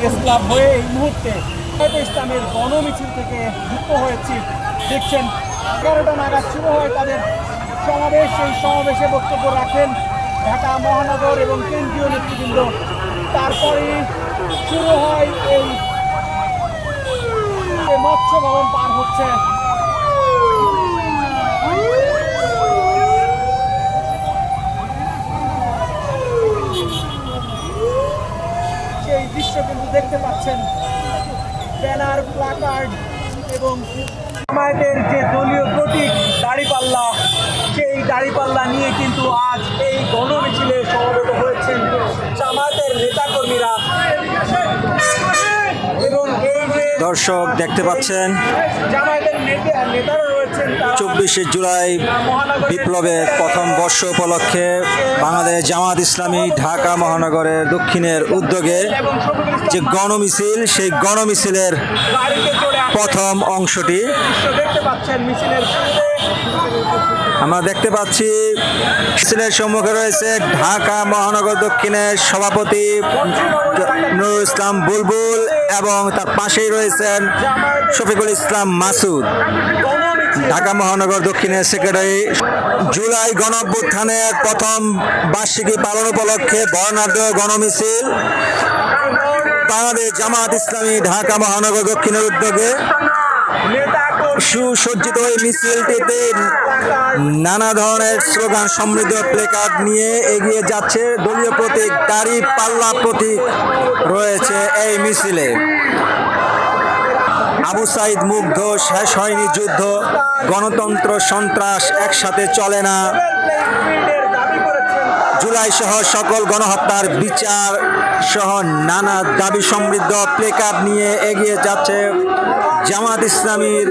Press club হয়ে এই মুহূর্তে ইসলামের গণমিছিল থেকে যুক্ত হয়েছি। দেখছেন, এগারোটা নাগাদ শুরু হয় তাদের সমাবেশ। এই সমাবেশে বক্তব্য রাখেন ঢাকা মহানগর এবং কেন্দ্রীয় নেতৃবৃন্দ। তারপরে শুরু হয় এই মৎস্য ভবন পার হচ্ছে সেই দৃশ্য কিন্তু দেখতে পাচ্ছেন ব্যানার প্লাকার্ড এবং জামায়াতের যে দলীয় প্রতীক দাড়িপাল্লা সেই দাড়িপাল্লা নিয়ে কিন্তু আজ এই গণমিছিলে সমবেত হয়েছেন জামায়াতের নেতাকর্মীরা। এবং এই যে দর্শক দেখতে পাচ্ছেন। জামায়াতের নেতা নেতারা চব্বিশে জুলাই বিপ্লবের প্রথম বর্ষ উপলক্ষে বাংলাদেশ জামাত ইসলামী ঢাকা মহানগরের দক্ষিণের উদ্যোগে যে গণমিছিল, সেই গণমিছিলের। প্রথম অংশটি আমরা দেখতে পাচ্ছি, মিছিলের সম্মুখে রয়েছে ঢাকা মহানগর দক্ষিণের সভাপতি নুরুল ইসলাম বুলবুল এবং তার পাশেই রয়েছেন শফিকুল ইসলাম মাসুদ ঢাকা মহানগর দক্ষিণের সেক্রেটারি জুলাই গণঅভ্যুত্থানের প্রথম বার্ষিকী পালন উপলক্ষে বর্ণাঢ্য গণমিছিল। বাংলাদেশ জামাত ইসলামী ঢাকা মহানগর দক্ষিণের উদ্যোগে সুসজ্জিত এই মিছিলটিতে নানা ধরনের স্লোগান, সমৃদ্ধ প্লেকার্ড নিয়ে এগিয়ে যাচ্ছে দলীয় প্রতীক, দাড়ি পাল্লা প্রতীক রয়েছে এই মিছিলে। আবু সাইদ মুগ্ধ শেষ হয়নি যুদ্ধ। গণতন্ত্র, সন্ত্রাস একসাথে চলে না। জুলাই সহ সকল গণহত্যার বিচার সহ নানা দাবি সমৃদ্ধ প্লেকার্ড নিয়ে এগিয়ে যাচ্ছে জামাত ইসলামীর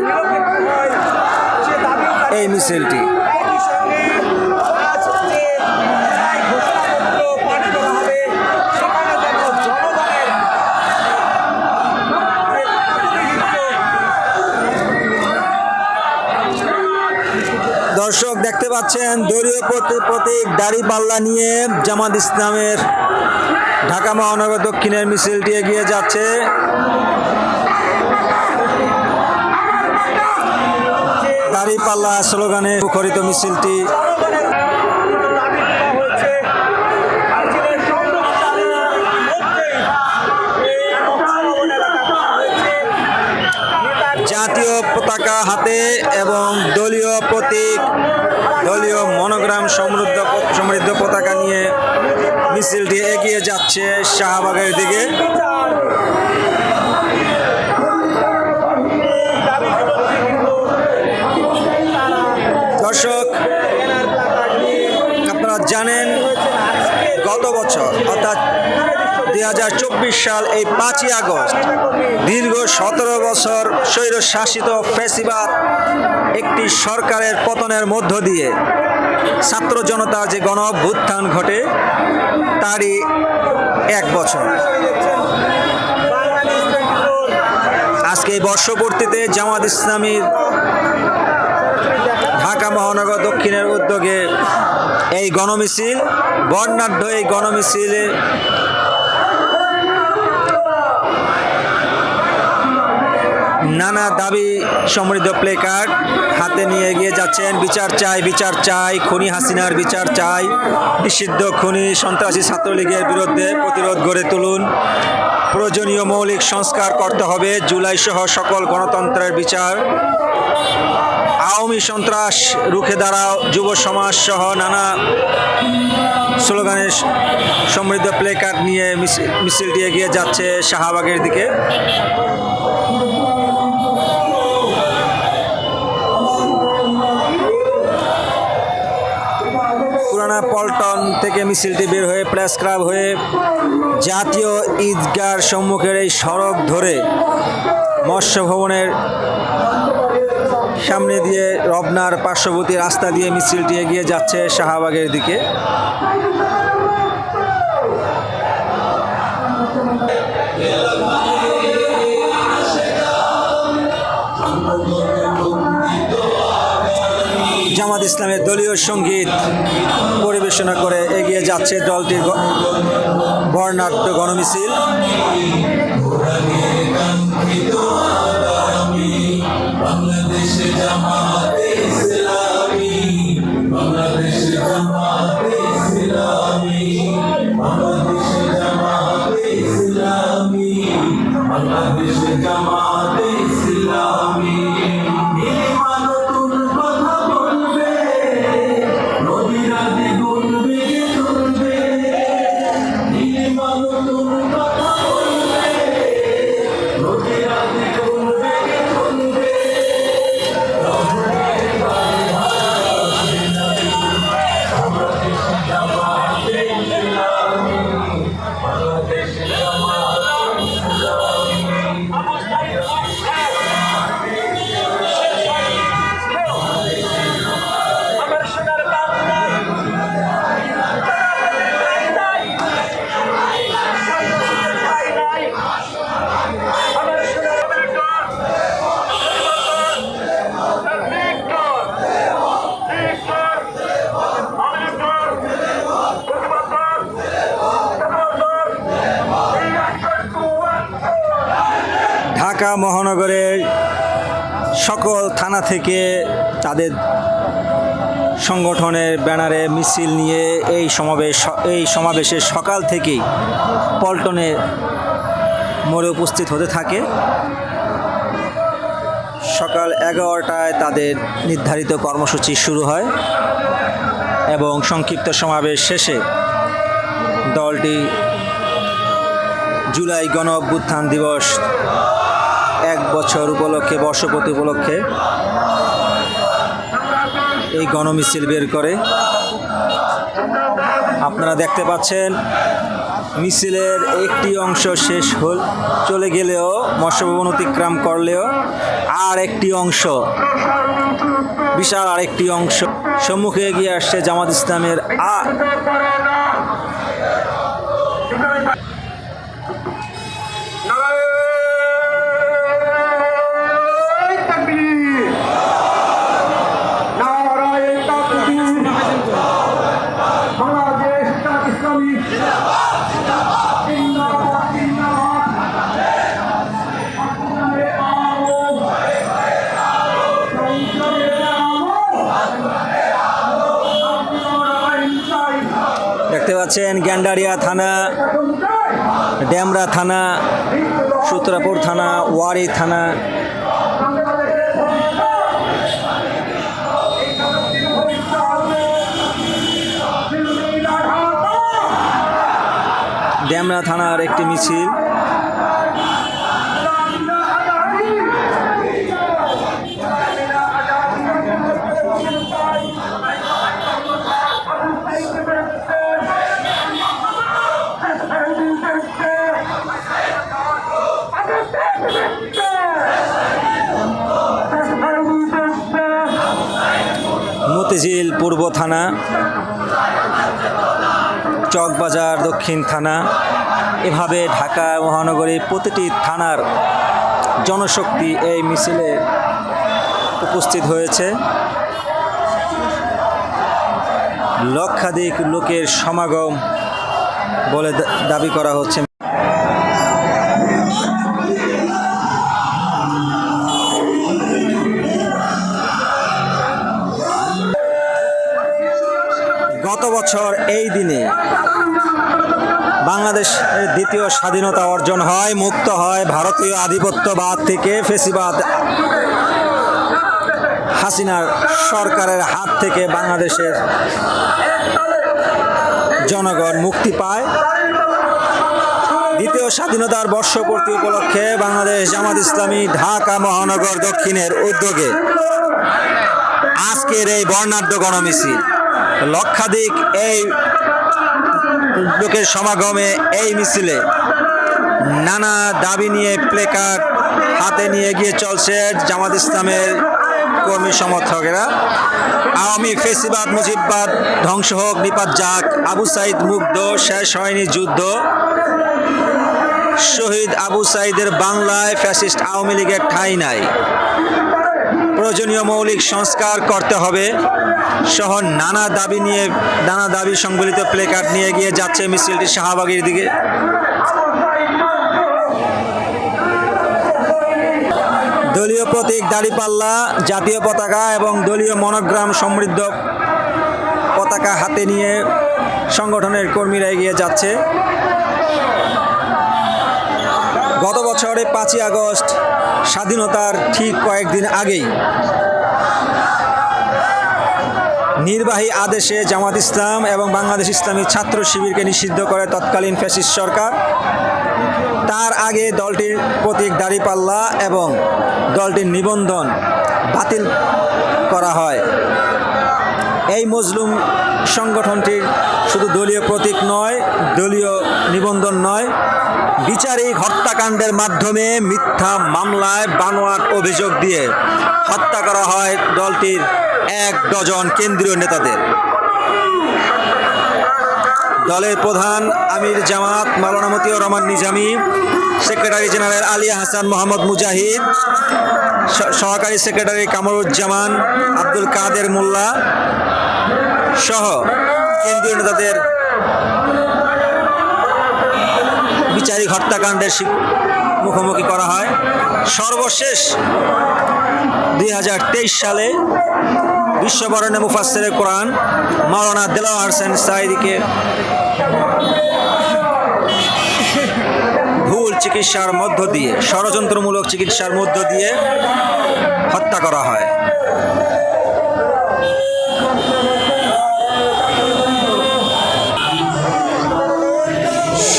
এই মিছিলটি। দর্শক দেখতে পাচ্ছেন, দলীয় প্রতীক দাড়ি পাল্লা নিয়ে জামাত ইসলামের ঢাকা মহানগর দক্ষিণের মিছিলটি এগিয়ে যাচ্ছে। দাড়ি পাল্লা স্লোগানে মুখরিত মিছিলটি জাতীয় পতাকা হাতে এবং দলীয় প্রতীক, দলীয় মনোগ্রাম সমৃদ্ধ সমৃদ্ধ পতাকা নিয়ে মিছিলটি এগিয়ে যাচ্ছে শাহবাগের দিকে। দর্শক ব্যানার প্লাকার্ড নিয়ে আপনারা জানেন, গত বছর, অর্থাৎ দুই হাজার চব্বিশ সাল, এই পাঁচই আগস্ট, দীর্ঘ সতেরো বছর স্বৈরশাসিত ফেসিবাদ একটি সরকারের পতনের মধ্য দিয়ে ছাত্র জনতার যে গণ অভ্যুত্থান ঘটে, তারই এক বছর। আজকে এই বর্ষপূর্তিতে জামাত ইসলামীর ঢাকা মহানগর দক্ষিণের উদ্যোগে এই গণমিছিল বর্ণাঢ্য এই গণমিছিলে নানা দাবি সমৃদ্ধ প্লে কার্ড হাতে নিয়ে এগিয়ে যাচ্ছেন। বিচার চাই বিচার চাই। খুনি হাসিনার বিচার চাই। নিষিদ্ধ খুনি সন্ত্রাসী ছাত্রলীগের বিরুদ্ধে প্রতিরোধ গড়ে তুলুন। প্রয়োজনীয় মৌলিক সংস্কার করতে হবে। জুলাই সহ সকল গণতন্ত্রের বিচার। আওয়ামী সন্ত্রাস রুখে দাঁড়াও। যুব সমাজ সহ নানা স্লোগানের সমৃদ্ধ প্লে কার্ড নিয়ে মিছিল- মিছিলটি এগিয়ে যাচ্ছে শাহবাগের দিকে। পল্টন থেকে মিছিলটি বের হয়ে প্রেস ক্লাব হয়ে জাতীয় ঈদগার সম্মুখের এই সড়ক ধরে মৎস্য ভবনের সামনে দিয়ে রবনার পার্শ্ববর্তী রাস্তা দিয়ে মিছিলটি এগিয়ে যাচ্ছে শাহবাগের দিকে। ইসলামের দলীয় সংগীত পরিবেশনা করে এগিয়ে যাচ্ছে দলটির বর্ণাঢ্য গণমিছিল। বাংলাদেশে জামাত ঢাকা মহানগরের সকল থানা থেকে তাদের সংগঠনের ব্যানারে মিছিল নিয়ে এই সমাবেশ, এই সমাবেশে সকাল থেকেই পল্টনে মোড়ে উপস্থিত হতে থাকে। সকাল এগারোটায় তাদের নির্ধারিত কর্মসূচি শুরু হয় এবং সংক্ষিপ্ত সমাবেশ শেষে দলটি জুলাই গণ অভ্যুত্থান দিবস এক বছর উপলক্ষে বর্ষপতি উপলক্ষে এই গণমিছিল বের করে। আপনারা দেখতে পাচ্ছেন, মিছিলের একটি অংশ শেষ হল, চলে গেলেও মৎস্যভবন অতিক্রম করলেও আর একটি অংশ, বিশাল আরেকটি অংশ সম্মুখে এগিয়ে আসছে জামাত ইসলামের আ দেখতে পাচ্ছেন গ্যান্ডারিয়া থানা ড্যামরা থানা সূত্রাপুর থানা ওয়ারি থানা। ড্যামরা থানার একটি মিছিল। মতিঝিল পূর্ব থানা চকবাজার দক্ষিণ থানা। এভাবে ঢাকা মহানগরীর প্রতিটি থানার জনশক্তি এই মিছিলে উপস্থিত হয়েছে। লক্ষাধিক লোকের সমাগম বলে দাবি করা হচ্ছে। এই দিনে বাংলাদেশের দ্বিতীয় স্বাধীনতা অর্জন হয়, মুক্ত হয়, ভারতীয় আধিপত্যবাদ থেকে ফেসিবাদ হাসিনার সরকারের হাত থেকে বাংলাদেশের জনগণ মুক্তি পায়। দ্বিতীয় স্বাধীনতার বর্ষপূর্তি উপলক্ষে বাংলাদেশ জামাত ইসলামী ঢাকা মহানগর দক্ষিণের উদ্যোগে আজকের এই বর্ণাঢ্য গণমিছিল। লক্ষাধিক এই লোকের সমাগমে এই মিছিলে নানা দাবি নিয়ে প্লেকার্ড হাতে নিয়ে গিয়ে চলছে জামাত ইসলামের কর্মী সমর্থকেরা। আওয়ামী ফেসিবাদ, মুজিববাদ, ধ্বংস হোক নিপাত যাক, আবু সাইদ মুগ্ধ, শেষ হয়নি যুদ্ধ। শহীদ আবু সাইদের বাংলায় ফ্যাসিস্ট আওয়ামী লীগের ঠাঁই নাই। প্রয়োজনীয় মৌলিক সংস্কার করতে হবে। সহ নানা দাবি নিয়ে, নানা দাবি সংবলিত প্লেকার্ড নিয়ে গিয়ে যাচ্ছে মিছিলটি শাহবাগের দিকে। দলীয় প্রতীক দাড়িপাল্লা, জাতীয় পতাকা এবং দলীয় মনোগ্রাম সমৃদ্ধ পতাকা হাতে নিয়ে সংগঠনের কর্মীরা এগিয়ে যাচ্ছে। গত বছরে পাঁচই আগস্ট স্বাধীনতার ঠিক কয়েকদিন আগেই নির্বাহী আদেশে জামাত ইসলাম এবং বাংলাদেশ ইসলামী ছাত্র শিবিরকে নিষিদ্ধ করে তৎকালীন ফ্যাসিস্ট সরকার। তার আগে দলটির প্রতীক দাঁড়িপাল্লা এবং দলটির নিবন্ধন বাতিল করা হয়। এই মজলুম সংগঠনটির শুধু দলীয় প্রতীক নয়, দলীয় নিবন্ধন নয়, বিচারিক হত্যাকাণ্ডের মাধ্যমে মিথ্যা মামলায় বানোয়াট অভিযোগ দিয়ে হত্যা করা হয় দলটির এক ডজন কেন্দ্রীয় নেতাদের। দলের প্রধান আমির জামাত মাওলানা মতিউর রহমান নিজামী, সেক্রেটারি জেনারেল আলিয়া হাসান মোহাম্মদ মুজাহিদ সহকারী সেক্রেটারি কামরুজ্জামান, আব্দুল কাদের মোল্লা সহ কেন্দ্রীয় নেতাদের বিচারিক হত্যাকাণ্ডের মুখোমুখি করা হয়। সর্বশেষ দুই হাজার তেইশ সালে বিশ্ববরণে মুফাসসিরে কোরআন মাওলানা দেলাওয়ার হোসেন সাইদিকে চিকিৎসার মধ্য দিয়ে, ষড়যন্ত্রমূলক চিকিৎসার মধ্য দিয়ে হত্যা করা হয়।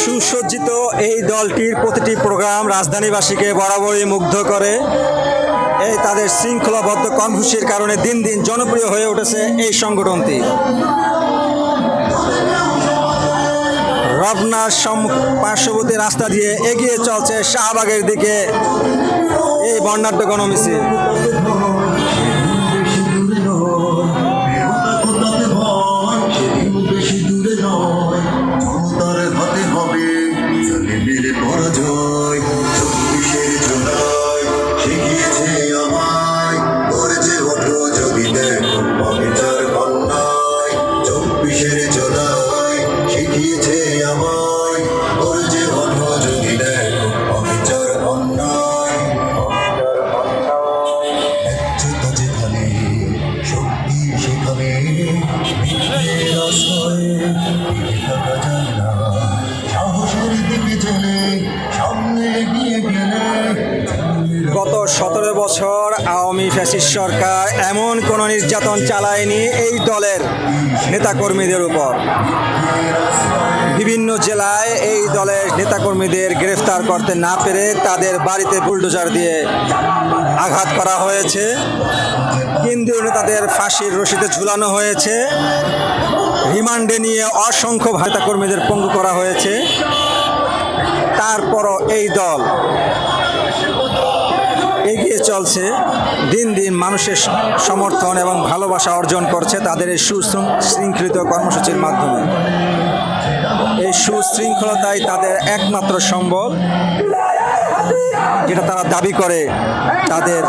সুসজ্জিত এই দলটির প্রতিটি প্রোগ্রাম রাজধানীবাসীকে বরাবরই মুগ্ধ করে। এই তাদের শৃঙ্খলাবদ্ধ কর্মসূচির কারণে দিন দিন জনপ্রিয় হয়ে উঠেছে এই সংগঠনটি। রবনার সম পার্শ্ববর্তী রাস্তা দিয়ে এগিয়ে চলছে শাহবাগের দিকে। এই বর্ণাঢ্য গণমিছিল। চালায়নি এই দলের নেতাকর্মীদের উপর। বিভিন্ন জেলায় এই দলের নেতাকর্মীদের গ্রেফতার করতে না পেরে তাদের বাড়িতে বুলডোজার দিয়ে আঘাত করা হয়েছে। কেন্দ্রীয় নেতাদের ফাঁসির রশিতে ঝুলানো হয়েছে। রিমান্ডে নিয়ে অসংখ্য ভাতা কর্মীদের পঙ্গু করা হয়েছে। তারপরও এই দল চলছে, দিন দিন মানুষের সমর্থন এবং ভালোবাসা অর্জন করছে তাদের এই সুশৃঙ্খলিত কর্মসূচির মাধ্যমে। এই সুশৃঙ্খলতাই তাদের একমাত্র সম্বল, যেটা তারা দাবি করে তাদের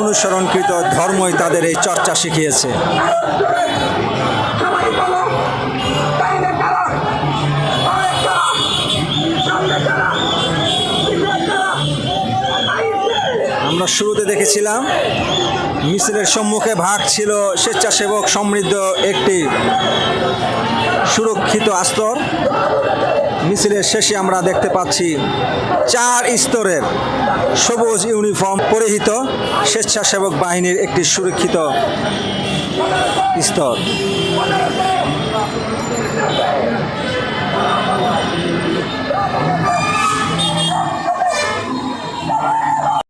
অনুসরণকৃত ধর্মই তাদের এই চর্চা শিখিয়েছে। আমরা শুরুতে দেখেছিলাম। মিছিলের সম্মুখে ভাগ ছিল স্বেচ্ছাসেবক সমৃদ্ধ একটি সুরক্ষিত আস্তর। মিছিলের শেষে আমরা দেখতে পাচ্ছি চার স্তরের সবুজ ইউনিফর্ম পরিহিত স্বেচ্ছাসেবক বাহিনীর একটি সুরক্ষিত স্তর।